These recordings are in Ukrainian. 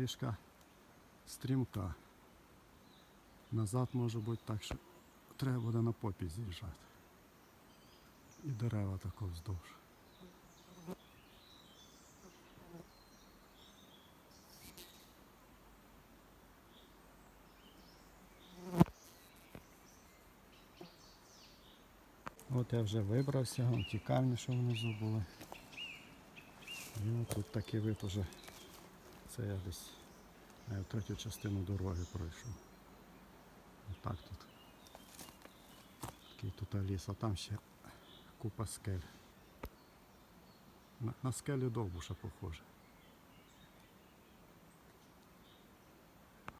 доріжка стрімка. Назад може бути так, що треба буде на попі з'їжджати. І дерева тако вздовж. От я вже вибрався, вон ті камні, що внизу були. І от тут такий вид уже. Це я десь е, третю частину дороги пройшов. Отак тут. Такий тут ліс, а там ще купа скель. На, на скелі довбуша похоже.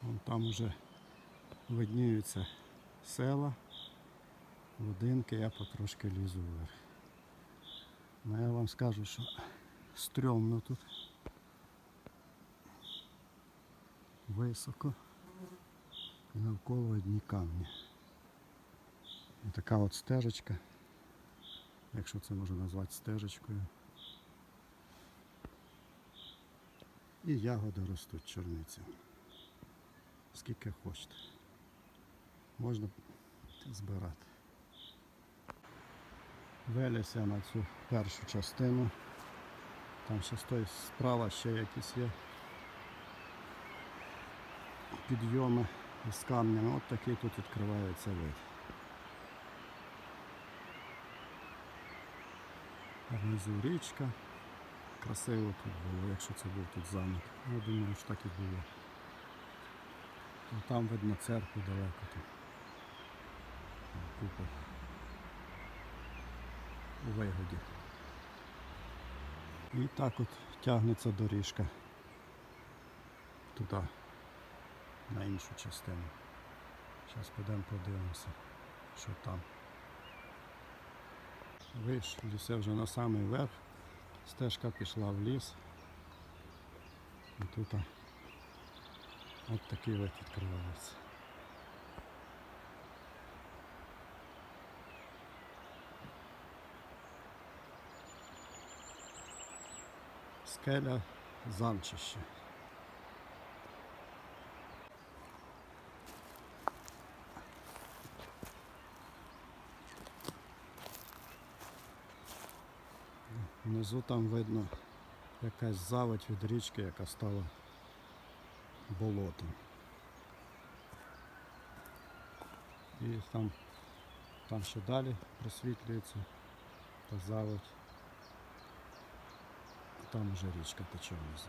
Вон там уже видніються села, будинки, я потрошки лізу вверх. Ну я вам скажу, що стрьомно тут. Високо. І навколо одні камні. І така от стежечка, якщо це можна назвати стежечкою. І ягоди ростуть чорниці. Скільки хочете. Можна збирати. Веляся на цю першу частину. Там ще стоїть справа ще якісь є підйоми з камнями. От такий тут відкривається вид. Внизу річка. Красиво тут було, якщо це був тут замок. Я думаю, що так і було. Там видно церкву далеко тут. У вигоді. І так от тягнеться доріжка туди, на іншу частину. Зараз підемо подивимося, що там. Вийшли вже на самий верх, стежка пішла в ліс. І тут от такий вид відкривається. Скеля замчище. Внизу там видно якась заводь від річки, яка стала болотом. І там, там ще далі просвітлюється та заводь. Там вже річка тече внизу.